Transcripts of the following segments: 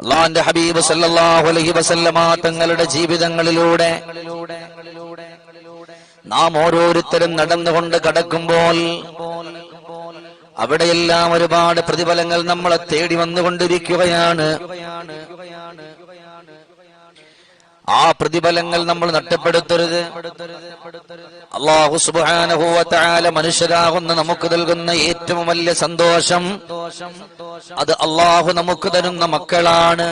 അള്ളാന്റെ ഹബീബ് സല്ലല്ലാഹു അലൈഹി വസല്ലമ തങ്ങളുടെ ജീവിതങ്ങളിലൂടെ നാം ഓരോരുത്തരും നടന്നുകൊണ്ട് കടക്കുമ്പോൾ അവിടെയെല്ലാം ഒരുപാട് പ്രതിഫലങ്ങൾ നമ്മളെ തേടി വന്നുകൊണ്ടിരിക്കുകയാണ്. ആ പ്രതിഫലങ്ങൾ നമ്മൾ നഷ്ടപ്പെടുത്തരുത്. അള്ളാഹു മനുഷ്യരാകുന്ന നമുക്ക് നൽകുന്ന ഏറ്റവും വലിയ സന്തോഷം അത് അള്ളാഹു നമുക്ക് തരുന്ന മക്കളാണ്.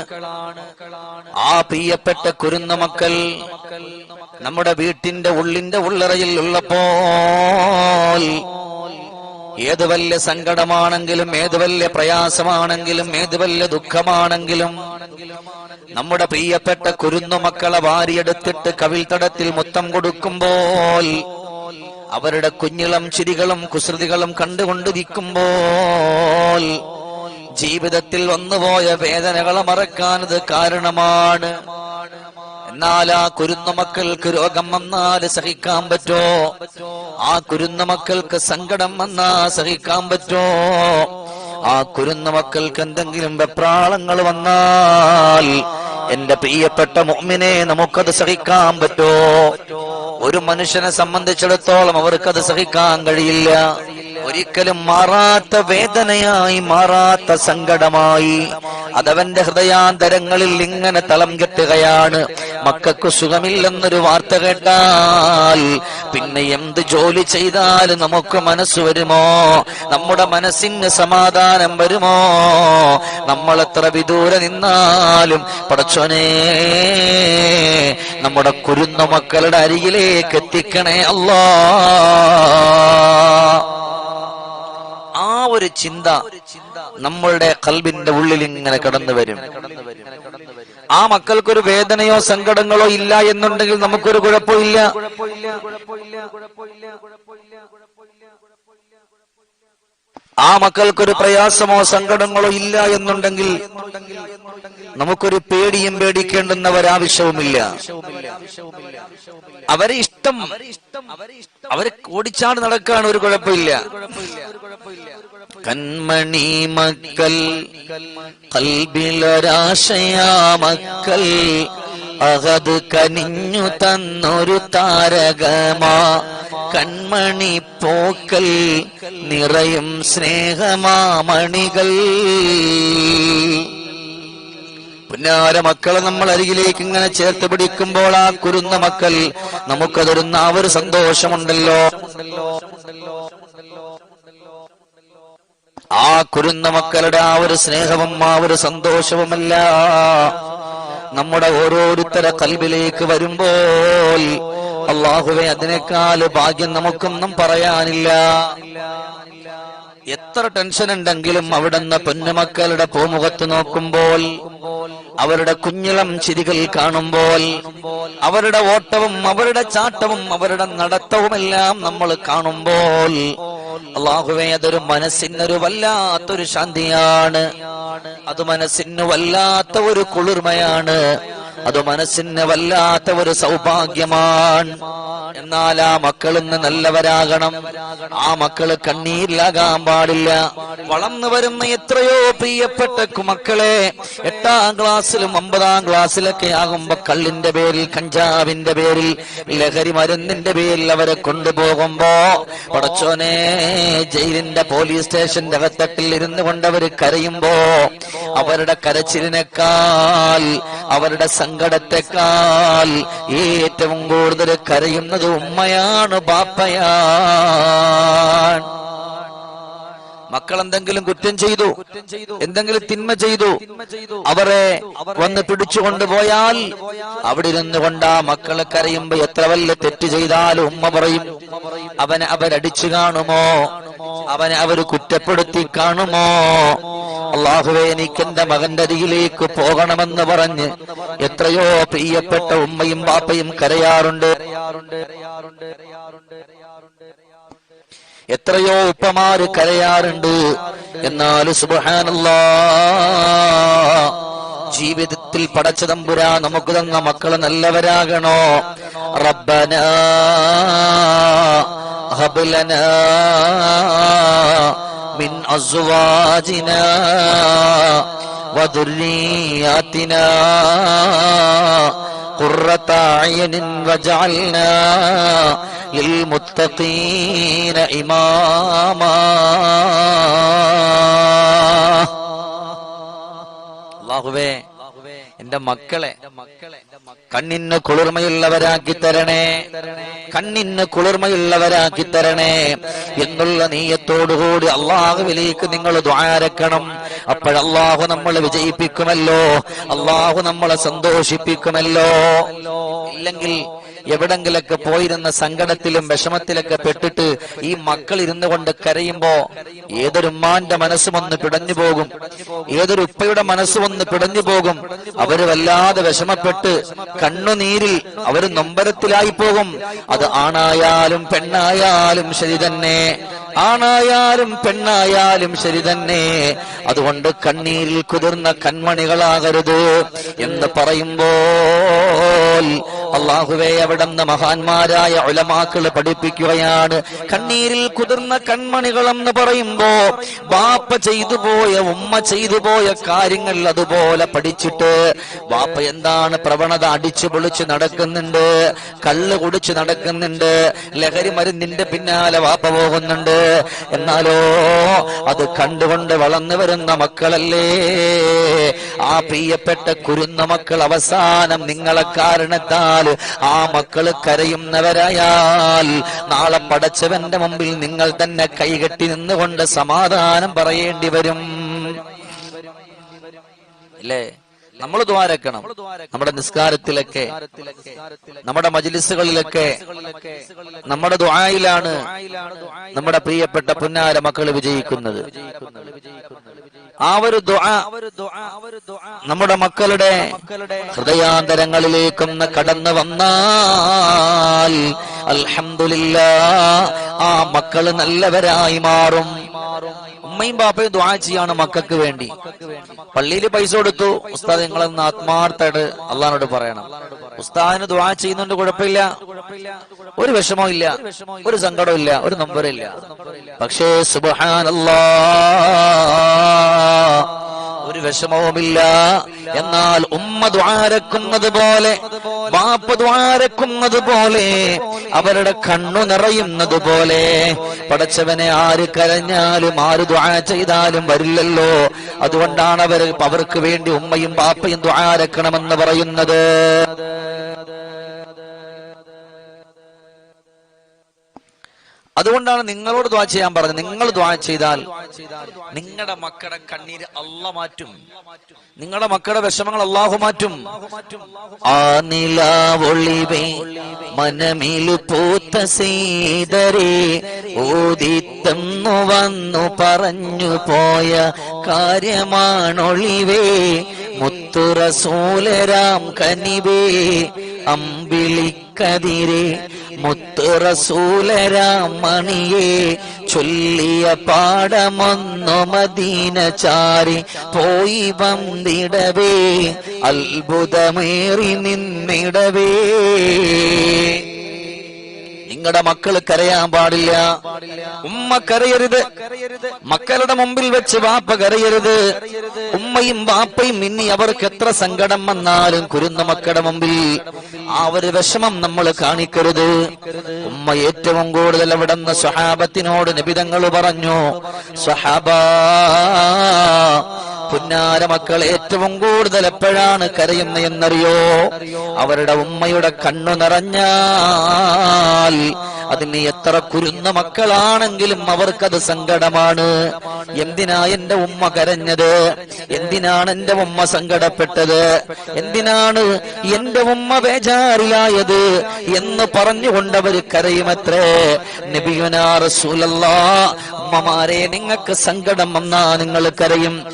ആ പ്രിയപ്പെട്ട കുരുന്ന മക്കൾ നമ്മുടെ വീട്ടിന്റെ ഉള്ളിന്റെ ഉള്ളറയിൽ ഉള്ളപ്പോൾ ഏത് വല്യ സങ്കടമാണെങ്കിലും ഏത് വല്യ പ്രയാസമാണെങ്കിലും ഏത് വല്യ ദുഃഖമാണെങ്കിലും നമ്മുടെ പ്രിയപ്പെട്ട കുരുന്നു മക്കളെ വാരിയെടുത്തിട്ട് കവിൾത്തടത്തിൽ മുത്തം കൊടുക്കുമ്പോൾ അവരുടെ കുഞ്ഞിളം ചിരികളും കുസൃതികളും കണ്ടുകൊണ്ടിരിക്കുമ്പോൾ ജീവിതത്തിൽ വന്നുപോയ വേദനകളെ മറക്കാനത് കാരണമാണ്. എന്നാൽ ആ കുരുന്നു മക്കൾക്ക് രോഗം വന്നാൽ സഹിക്കാൻ പറ്റോ? ആ കുരുന്നു മക്കൾക്ക് സങ്കടം വന്നാ സഹിക്കാൻ പറ്റോ? ആ കുരുന്നു മക്കൾക്ക് എന്തെങ്കിലും വെപ്രാളങ്ങൾ വന്നാൽ എന്റെ പ്രിയപ്പെട്ട മുമ്മിനെ നമുക്കത് സഹിക്കാൻ പറ്റോ? ഒരു മനുഷ്യനെ സംബന്ധിച്ചിടത്തോളം അവർക്കത് സഹിക്കാൻ കഴിയില്ല. ഒരിക്കലും മാറാത്ത വേദനയായി മാറാത്ത സങ്കടമായി. അതവന്റെ ഹൃദയാന്തരങ്ങളിൽ ഇങ്ങനെ തളം കെട്ടുകയാണ്. മക്കൾക്ക് സുഖമില്ലെന്നൊരു വാർത്ത കേട്ടാൽ പിന്നെ എന്ത് ജോലി ചെയ്താലും നമുക്ക് മനസ്സ് വരുമോ? നമ്മുടെ മനസ്സിന് സമാധാനം വരുമോ? നമ്മൾ എത്ര വിദൂര നിന്നാലും പടച്ചോനെ നമ്മുടെ കുരുന്ന മക്കളുടെ അരികിലേക്ക് എത്തിക്കണേ അല്ലാ. ആ ഒരു ചിന്ത നമ്മളുടെ കൽബിന്റെ ഉള്ളിൽ ഇങ്ങനെ കടന്നു വരും. ആ മക്കൾക്കൊരു വേദനയോ സങ്കടങ്ങളോ ഇല്ല എന്നുണ്ടെങ്കിൽ നമുക്കൊരു കുഴപ്പമില്ല. ആ മക്കൾക്കൊരു പ്രയാസമോ സങ്കടങ്ങളോ ഇല്ല എന്നുണ്ടെങ്കിൽ നമുക്കൊരു പേടിയും പേടിക്കേണ്ടുന്ന ഒരാവശ്യവുമില്ല അവരെ ഇഷ്ടം അവരെ ഓടിച്ചാണ് നടക്കാൻ ഒരു കുഴപ്പമില്ല. കൺമണി മക്കൾ കൽബിലൊരാശയാ മക്കൾ അകത് കനിഞ്ഞു തന്നൊരു താരകമാ. കൺമണി പോക്കൽ നിറയും സ്നേഹമാമണികൾ പുന്നാര മക്കളെ നമ്മൾ അരികിലേക്ക് ഇങ്ങനെ ചേർത്ത് പിടിക്കുമ്പോൾ ആ കുരുന്ന മക്കൾ നമുക്കതൊരുന്ന ആ ഒരു സന്തോഷമുണ്ടല്ലോ. ആ കുരുന്ന മക്കളുടെ ആ ഒരു സ്നേഹവും ആ ഒരു സന്തോഷവുമല്ല. നമ്മുടെ ഓരോരുത്തരെ കൽബിലേക്ക് വരുമ്പോൾ അള്ളാഹുവെ അതിനേക്കാൾ ഭാഗ്യം നമുക്കൊന്നും പറയാനില്ല. എത്ര ടെൻഷൻ ഉണ്ടെങ്കിലും അവിടുന്ന് പൊന്നുമക്കളുടെ പൂമുഖത്ത് നോക്കുമ്പോൾ അവരുടെ കുഞ്ഞിളം ചിരികൾ കാണുമ്പോൾ അവരുടെ ഓട്ടവും അവരുടെ ചാട്ടവും അവരുടെ നടത്തവുമെല്ലാം നമ്മൾ കാണുമ്പോൾ അള്ളാഹുവെ അതൊരു മനസ്സിനൊരു വല്ലാത്തൊരു ശാന്തിയാണ്. അത് മനസ്സിന് വല്ലാത്ത ഒരു കുളിർമയാണ്. അത് മനസ്സിന് വല്ലാത്ത ഒരു സൗഭാഗ്യമാണ്. എന്നാൽ ആ മക്കളിന്ന് നല്ലവരാകണം. ആ മക്കൾ കണ്ണീരിലാകാൻ പാടില്ല. വളർന്നു വരുന്ന എത്രയോ പ്രിയപ്പെട്ട മക്കളെ എട്ടാം ക്ലാസ്സിലും ഒമ്പതാം ക്ലാസ്സിലൊക്കെ ആകുമ്പോ കള്ളിന്റെ പേരിൽ കഞ്ചാവിന്റെ പേരിൽ ലഹരി മരുന്നിന്റെ പേരിൽ അവരെ കൊണ്ടുപോകുമ്പോ പടച്ചോനെ ജയിലിന്റെ പോലീസ് സ്റ്റേഷന്റെ അകത്തട്ടിൽ ഇരുന്നു കൊണ്ടവര് കരയുമ്പോ അവരുടെ കരച്ചിലിനേക്കാൾ അവരുടെ സങ്കടത്തെക്കാൾ ഏറ്റവും കൂടുതൽ കരയുന്നത് ഉമ്മയാണ് ബാപ്പയാണ്. മക്കൾ എന്തെങ്കിലും കുറ്റം ചെയ്തു എന്തെങ്കിലും തിന്മ ചെയ്തു അവരെ വന്ന് പിടിച്ചുകൊണ്ടുപോയാൽ അവിടെ ഇരുന്നു കൊണ്ട് ആ മക്കളെ കരയുമ്പോ എത്ര വല്ല തെറ്റ് ചെയ്താലും ഉമ്മ പറയും അവനെ അവരടിച്ചു കാണുമോ? അവനെ അവർ കുറ്റപ്പെടുത്തി കാണുമോ? അള്ളാഹുവെ എനിക്ക് എന്റെ മകന്റെ അരികിലേക്ക് പോകണമെന്ന് പറഞ്ഞ് എത്രയോ പ്രിയപ്പെട്ട ഉമ്മയും ബാപ്പയും കരയാറുണ്ട്. എത്രയോ ഉപ്പമാര് കരയാറുണ്ട്. എന്നാൽ സുബഹാനല്ലാ ജീവിതത്തിൽ പടച്ച തമ്പുരാ നമുക്ക് തന്ന മക്കൾ നല്ലവരാകണോ? റബ്ബന هب لنا من أزواجنا وذرياتنا قرة أعين وجعلنا للمتقين إماما الله എന്റെ മക്കളെ കണ്ണിന് കുളിർമയുള്ളവരാക്കി തരണേ കണ്ണിന് കുളിർമയുള്ളവരാക്കി തരണേ എന്നുള്ള നീയത്തോടുകൂടി അള്ളാഹുവിലേക്ക് നിങ്ങൾ ദ്വാരക്കണം അപ്പോഴല്ലാഹു നമ്മളെ വിജയിപ്പിക്കുമല്ലോ അള്ളാഹു നമ്മളെ സന്തോഷിപ്പിക്കുമല്ലോ. ഇല്ലെങ്കിൽ എവിടെങ്കിലൊക്കെ പോയിരുന്ന സങ്കടത്തിലും വിഷമത്തിലൊക്കെ പെട്ടിട്ട് ഈ മക്കൾ ഇരുന്നു കൊണ്ട് കരയുമ്പോ ഏതൊരു ഉമ്മാന്റെ മനസ്സുമൊന്ന് പിടഞ്ഞു പോകും. ഏതൊരു ഉപ്പയുടെ മനസ്സും ഒന്ന് പിടഞ്ഞു പോകും. അവർ വല്ലാതെ വിഷമപ്പെട്ട് കണ്ണുനീരിൽ അവർ നൊമ്പരത്തിലായി പോകും. അത് ആണായാലും പെണ്ണായാലും ശരി തന്നെ. ആണായാലും പെണ്ണായാലും ശരി തന്നെ. അതുകൊണ്ട് കണ്ണീരിൽ കുതിർന്ന കൺമണികളാകരുത് എന്ന് പറയുമ്പോൾ അള്ളാഹുവെ അവിടുന്ന് മഹാന്മാരായ ഉലമാക്കൾ പഠിപ്പിക്കുകയാണ്. കണ്ണീരിൽ കുതിർന്ന കൺമണികൾ എന്ന് പറയുമ്പോ ബാപ്പ ചെയ്തു പോയ ഉമ്മ ചെയ്തു പോയ കാര്യങ്ങൾ അതുപോലെ പഠിച്ചിട്ട് ബാപ്പ എന്താണ് പ്രവണത അടിച്ചു പൊളിച്ച് നടക്കുന്നുണ്ട് കള്ള് കുടിച്ച് നടക്കുന്നുണ്ട് ലഹരി മരുന്നിന്റെ പിന്നാലെ വാപ്പ പോകുന്നുണ്ട്. എന്നാലോ അത് കണ്ടുകൊണ്ട് വളർന്നു വരുന്ന മക്കളല്ലേ? ആ പ്രിയപ്പെട്ട കുരുന്ന മക്കൾ അവസാനം നിങ്ങളെ കാരണത്താൽ ആ മക്കൾ കരയുന്നവരായാൽ നാളെ പടച്ചവന്റെ മുമ്പിൽ നിങ്ങൾ തന്നെ കൈകെട്ടി നിന്നുകൊണ്ട് സമാധാനം പറയേണ്ടി വരും. അല്ലേ? നമ്മൾ ദ്വാരക്കണം നമ്മുടെ നിസ്കാരത്തിലൊക്കെ നമ്മുടെ മജിലിസുകളിലൊക്കെ നമ്മുടെ ദ്വായിലാണ് നമ്മുടെ പ്രിയപ്പെട്ട പുന്നാര മക്കൾ വിജയിക്കുന്നത്. ആ ഒരു നമ്മുടെ മക്കളുടെ ഹൃദയാന്തരങ്ങളിലേക്ക് കടന്നു വന്നാൽ ആ മക്കൾ നല്ലവരായി മാറും. ഉമ്മയും ബാപ്പയും ദ്വാ ചെയ്യാണ് മക്കൾക്ക് വേണ്ടി. പള്ളിയിൽ പൈസ കൊടുത്തു. ഉസ്താദ് നിങ്ങളെന്ന് ആത്മാർത്ഥമായിട്ട് അള്ളഹാനോട് പറയണം. ഉസ്താദിന് ദ്വാ ചെയ്യുന്നുണ്ട് കുഴപ്പമില്ല. ഒരു വിഷമവും ഇല്ല. ഒരു സങ്കടവും ഇല്ല. ഒരു നമ്പറും ഇല്ല. പക്ഷേ സുബഹാനല്ലാ. ഒരു വിഷമവുമില്ല. എന്നാൽ ഉമ്മ ദ്വാരക്കുന്നത് പോലെ ബാപ്പ ദ്വാരക്കുന്നത് പോലെ അവരുടെ കണ്ണു നിറയുന്നത് പോലെ പടച്ചവനെ ആര് കരഞ്ഞാലും ആര് ദ്വാ ചെയ്താലും വരില്ലല്ലോ. അതുകൊണ്ടാണ് അവർ അവർക്ക് വേണ്ടി ഉമ്മയും ബാപ്പയും ദ്വാരക്കണമെന്ന് പറയുന്നത്. അതുകൊണ്ടാണ് നിങ്ങളോട് ദ്വാ ചെയ്യാൻ പറഞ്ഞത്. നിങ്ങൾ ദ്വാ ചെയ്താൽ നിങ്ങളുടെ മക്കളുടെ കണ്ണീര് അല്ല മാറ്റും. നിങ്ങളുടെ മക്കളുടെ വിഷമങ്ങൾ അള്ളാഹു മാറ്റും. ആ നിലാവൊളിവേ മനമിൽ പൂത്ത സീതരെ ഓദിത്തന്നു വന്നു പറഞ്ഞു പോയ കാര്യമാണൊളിവേ മുത്തുറസൂലരാം കനിവേ അമ്പിളിക്കതിരെ മുത്തുറസൂലരാം മണിയെ ചൊല്ലിയ പാടമൊന്നു മദീന ചാരി പോയി വന്നിടവേ അത്ഭുതമേറി നിന്നിടവേ. നിങ്ങളുടെ മക്കൾ കരയാൻ പാടില്ല. ഉമ്മ കരയരുത്. മക്കളുടെ മുമ്പിൽ വെച്ച് വാപ്പ കരയരുത്. ഉമ്മയും വാപ്പയും ഇനി അവർക്ക് എത്ര സങ്കടം വന്നാലും കുരുന്ന മക്കളുടെ മുമ്പിൽ ആ ഒരു വിഷമം നമ്മൾ കാണിക്കരുത്. ഉമ്മ ഏറ്റവും കൂടുതൽ അവിടുന്ന് സ്വഹാബത്തിനോട് നിബിതങ്ങൾ പറഞ്ഞു സ്വഹാബ പുന്നാര മക്കൾ ഏറ്റവും കൂടുതൽ എപ്പോഴാണ് കരയുന്ന എന്നറിയോ? അവരുടെ ഉമ്മയുടെ കണ്ണു നിറഞ്ഞാൽ അതിന് എത്ര കുരുന്ന മക്കളാണെങ്കിലും അവർക്കത് സങ്കടമാണ്. എന്തിനാ എന്റെ ഉമ്മ കരഞ്ഞത്? എന്തിനാണ് എന്റെ ഉമ്മ സങ്കടപ്പെട്ടത്? എന്തിനാണ് എന്റെ ഉമ്മ ബേജാറിലായത് എന്ന് പറഞ്ഞുകൊണ്ടവര് കരയുമത്രേ. നബിയുനാ റസൂലല്ലാ ഉമ്മമാരെ നിങ്ങൾക്ക് സങ്കടം വന്നാ നിങ്ങൾ കരയും.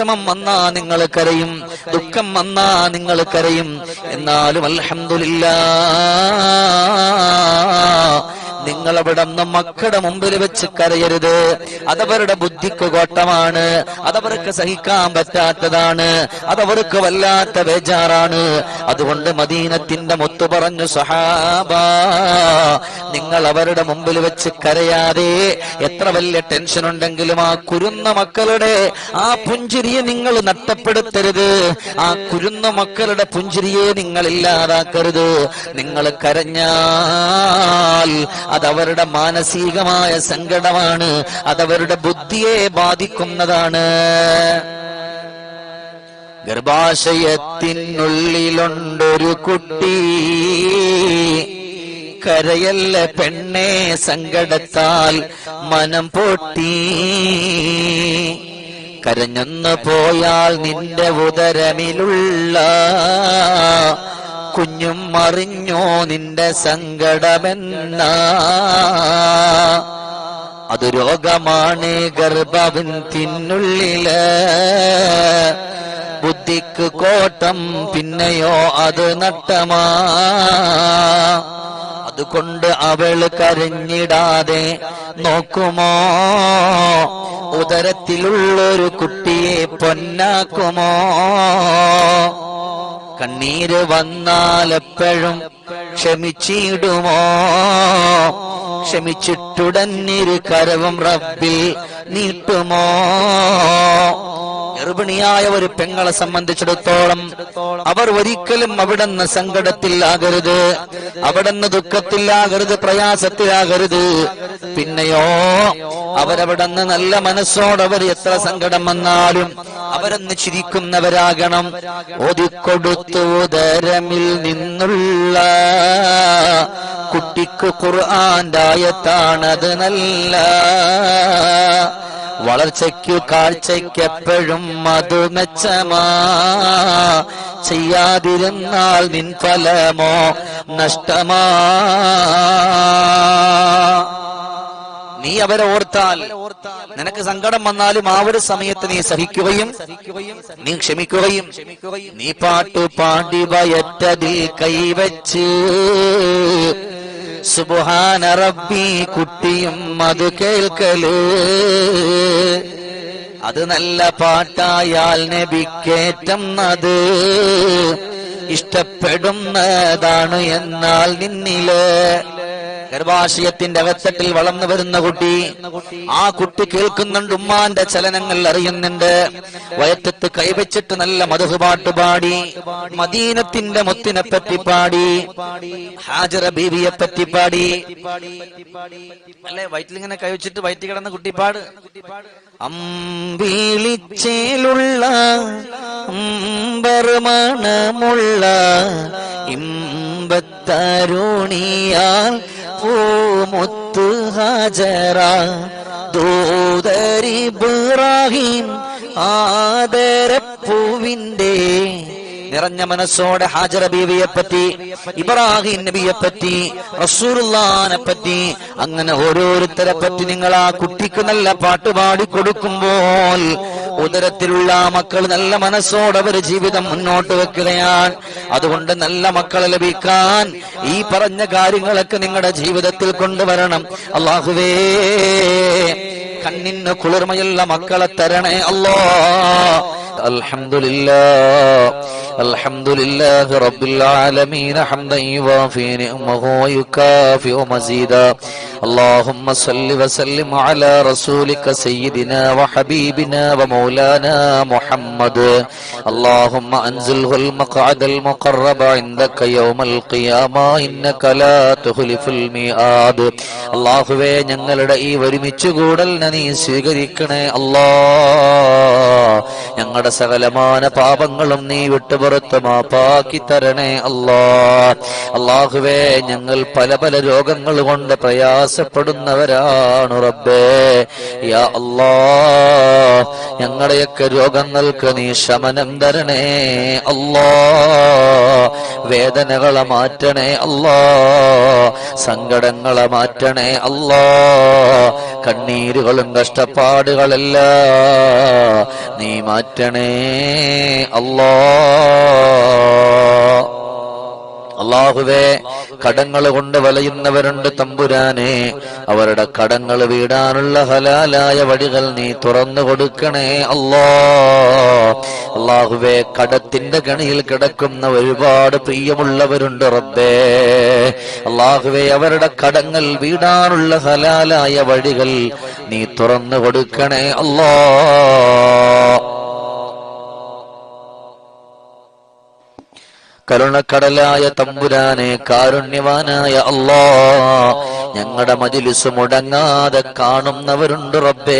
വിഷമം വന്നാ നിങ്ങൾ കരയും ദുഃഖം വന്നാ നിങ്ങൾ കരയും. എന്നാലും അൽഹംദുലില്ലാ നിങ്ങൾ അവിടെ നിന്ന് മക്കളുടെ മുമ്പിൽ വെച്ച് കരയരുത്. അതവരുടെ ബുദ്ധിക്ക് കോട്ടമാണ്. അതവർക്ക് സഹിക്കാൻ പറ്റാത്തതാണ്. അതവർക്ക് വല്ലാത്ത ബേജാറാണ്. അതുകൊണ്ട് മദീനത്തിന്റെ മുത്തു പറഞ്ഞു സഹാബ നിങ്ങൾ അവരുടെ മുമ്പിൽ വെച്ച് കരയാതെ എത്ര വലിയ ടെൻഷൻ ഉണ്ടെങ്കിലും ആ കുരുന്ന മക്കളുടെ ആ പുഞ്ചിരിയെ നിങ്ങൾ നഷ്ടപ്പെടുത്തരുത്. ആ കുരുന്ന മക്കളുടെ പുഞ്ചിരിയെ നിങ്ങൾ ഇല്ലാതാക്കരുത്. നിങ്ങൾ കരഞ്ഞാൽ അതവരുടെ മാനസികമായ സങ്കടമാണ് അതവരുടെ ബുദ്ധിയെ ബാധിക്കുന്നതാണ്. ഗർഭാശയത്തിനുള്ളിലുണ്ടൊരു കുട്ടി കരയല്ല പെണ്ണെ സങ്കടത്താൽ മനം പൊട്ടി. കരഞ്ഞൊന്നു പോയാൽ നിന്റെ ഉദരമിലുള്ള കുഞ്ഞും മറിഞ്ഞോ നിന്റെ സങ്കടമെന്ന? അത് രോഗമാണ് ഗർഭവിന്തിനുള്ളിൽ ബുദ്ധിക്ക് കോട്ടം പിന്നെയോ അത് നട്ടമാ? അതുകൊണ്ട് അവൾ കരഞ്ഞിടാതെ നോക്കുമോ? ഉദരത്തിലുള്ളൊരു കുട്ടിയെ പൊന്നാക്കുമോ? കണ്ണീര് വന്നാൽ എപ്പോഴും ക്ഷമിച്ചിടുമോ ക്ഷമിച്ചിട്ടുടന്നിരു കരവും റബ്ബിൽ നീട്ടുമോ? ഗർഭിണിയായ ഒരു പെങ്ങളെ സംബന്ധിച്ചിടത്തോളം അവർ ഒരിക്കലും അവിടെ നിന്ന് സങ്കടത്തിലാകരുത്. അവിടെ നിന്ന് ദുഃഖത്തിലാകരുത് പ്രയാസത്തിലാകരുത്. പിന്നെയോ അവരവിടെ നിന്ന് നല്ല മനസ്സോടെ അവർ എത്ര സങ്കടം വന്നാലും അവരെന്ന് ചിരിക്കുന്നവരാകണം. ഒതുക്കൊടുത്തു ഉദരമിൽ നിന്നുള്ള കുട്ടിക്ക് ഖുർആാന്റായത്താണത് നല്ല വളർച്ചയ്ക്കു കാഴ്ചയ്ക്ക് എപ്പോഴും അത് മെച്ചമാ. ചെയ്യാതിരുന്നാൽ നിൻ ഫലമോ നഷ്ടമാ. നീ അവരെ ഓർത്താൽ നിനക്ക് സങ്കടം വന്നാലും ആ ഒരു സമയത്ത് നീ സഹിക്കുകയും നീ ക്ഷമിക്കുകയും നീ പാട്ടു പാടി വയറ്റതിൽ കൈവച്ച്. സുബാന റബ്ബി കുട്ടിയും അത് കേൾക്കൽ. അത് നല്ല പാട്ടായാൽ നബിക്കേറ്റം അത്. ഇഷ്ടപ്പെടുന്നതാണ് എന്നാൽ നിന്നിൽ. ഗർഭാശയത്തിന്റെ അകത്തട്ടിൽ വളർന്നു വരുന്ന കുട്ടി ആ കുട്ടി കേൾക്കുന്നുണ്ട് ഉമ്മാന്റെ ചലനങ്ങൾ അറിയുന്നുണ്ട്. വയറ്റത്ത് കൈവച്ചിട്ട് നല്ല മധു പാട്ട് പാടി മദീനത്തിന്റെ മുത്തിനെ പറ്റി പാടി ഹാജറ ബീവിയെ പറ്റി പാടി. അല്ലെ വയറ്റിലിങ്ങനെ കൈവച്ചിട്ട് വയറ്റി കിടന്ന കുട്ടിപ്പാട്? അമ്പിളിച്ചേലുള്ള അമ്പർമണമുള്ള ഇമ്പത്തരുണിയാൽ പൂമുത്ത് ഹാജറ ദൂതരിബ്രാഹിം ആദരപ്പൂവിന്റെ നിറഞ്ഞ മനസ്സോടെ ഹാജറ ബീവിയെ പറ്റി ഇബ്രാഹിം നബിയെ പറ്റി റസൂലുള്ളാനെ പറ്റി അങ്ങനെ ഓരോരുത്തരെ പറ്റി നിങ്ങൾ ആ കുട്ടിക്ക് നല്ല പാട്ട് പാട്ടുപാടി കൊടുക്കുമ്പോൾ ഉദരത്തിലുള്ള മക്കൾ നല്ല മനസ്സോടെ അവർ ജീവിതം മുന്നോട്ട് വെക്കുകയാണ്. അതുകൊണ്ട് നല്ല മക്കളെ ലഭിക്കാൻ ഈ പറഞ്ഞ കാര്യങ്ങളൊക്കെ നിങ്ങളുടെ ജീവിതത്തിൽ കൊണ്ടുവരണം. അള്ളാഹുവേ കണ്ണിന് കുളിർമയുള്ള മക്കളെ തരണേ അല്ലോ. الحمد لله الحمد لله رب العالمين حمدا يوافي نعمه ويكافئ مزيدا اللهم صل وسلم على رسولك سيدنا وحبيبنا ومولانا محمد اللهم انزله المقعد المقرب عندك يوم القيامة انك لا تخلف الميعاد അള്ളാഹുവേ ഞങ്ങളുടെ ഈ ഒരുമിച്ച് കൂടലിനെ നീ സ്വീകരിക്കണേ അല്ലാ ഞങ്ങളുടെ സകലമാന പാപങ്ങളും നീ വിട്ടു വിട്ടുപുറത്ത് മാപ്പാക്കി തരണേ അല്ലാ. അള്ളാഹുവേ ഞങ്ങൾ പല പല രോഗങ്ങൾ കൊണ്ട് പ്രയാസപ്പെടുന്നവരാണ് റബ്ബേ. യാ അല്ലാ ഞങ്ങളുടെയൊക്കെ രോഗങ്ങൾക്ക് നീ ശമനം തരണേ അല്ലാ. വേദനകളെ മാറ്റണേ അല്ലാ. സങ്കടങ്ങളെ മാറ്റണേ അല്ലാ. കണ്ണീരുകളും കഷ്ടപ്പാടുകളെല്ലാം നീ മാറ്റണേ അല്ലാ അള്ളാഹുവേ കടങ്ങൾ കൊണ്ട് വലയുന്നവരുണ്ട് തമ്പുരാനെ. അവരുടെ കടങ്ങൾ വീടാനുള്ള ഹലാലായ വഴികൾ നീ തുറന്നു കൊടുക്കണേ അല്ലാ. അള്ളാഹുവേ കടത്തിന്റെ കണിയിൽ കിടക്കുന്ന ഒരുപാട് പ്രിയമുള്ളവരുണ്ട് റബ്ബേ. അള്ളാഹുവേ അവരുടെ കടങ്ങൾ വീടാനുള്ള ഹലാലായ വഴികൾ നീ തുറന്നു കൊടുക്കണേ അല്ലാ. കരുണക്കടലായ തമ്പുരാനെ കാരുണ്യവാനായ അല്ലാ ഞങ്ങളുടെ മജിലിസ് മുടങ്ങാതെ കാണുന്നവരുണ്ട് റബ്ബേ.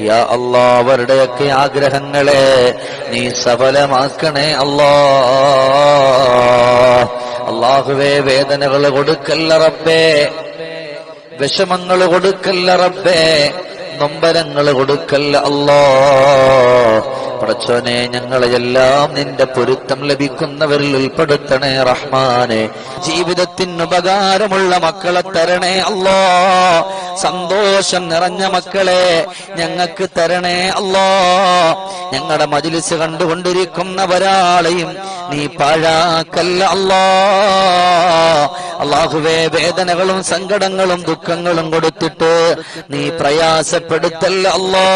യാ അല്ലാ അവരുടെയൊക്കെ ആഗ്രഹങ്ങളെ നീ സഫലമാക്കണേ അല്ലാ അള്ളാഹുവേ വേദനകൾ കൊടുക്കല്ല റബ്ബേ. വിഷമങ്ങൾ കൊടുക്കല്ല റബ്ബേ. നൊമ്പരങ്ങൾ കൊടുക്കല്ല അല്ലോ പടച്ചോനെ ഞങ്ങളെയെല്ലാം നിന്റെ പൊരുത്തം ലഭിക്കുന്നവരിൽ ഉൾപ്പെടുത്തണേ റഹ്മാനെ. ജീവിതത്തിന് ഉപകാരമുള്ള മക്കളെ തരണേ അല്ലോ സന്തോഷം നിറഞ്ഞ മക്കളെ ഞങ്ങൾക്ക് തരണേ അല്ലോ. ഞങ്ങളുടെ മജിലിസ് കണ്ടുകൊണ്ടിരിക്കുന്നവരാളെയും നീ പാഴാക്കല്ല അല്ലോ. അള്ളാഹുവേ വേദനകളും സങ്കടങ്ങളും ദുഃഖങ്ങളും കൊടുത്തിട്ട് നീ പ്രയാസപ്പെടുത്തല്ല അല്ലോ.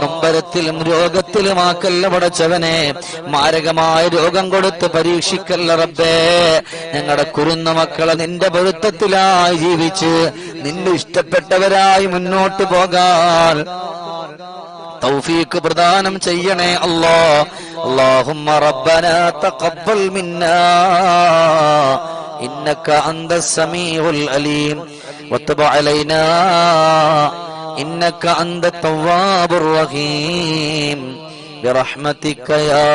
നൊമ്പരത്തിലും രോഗത്തിലുമാക്കല്ല പടച്ചവനെ. മാരകമായ രോഗം കൊടുത്ത് പരീക്ഷിക്കല്ല റബ്ബേ. ഞങ്ങളുടെ കുരുന്ന മക്കളെ നിന്റെ പൊരുത്തത്തിലായി ജീവിച്ച് നിന്റെ ഇഷ്ടപ്പെട്ടവരായി മുന്നോട്ട് പോകാൻ തൗഫീക്ക് പ്രദാനം ചെയ്യണേ അല്ലാ اللهم ربنا تقبل منا إنك أنت السميع الأليم وتب علينا إنك أنت التواب الرحيم برحمتك يا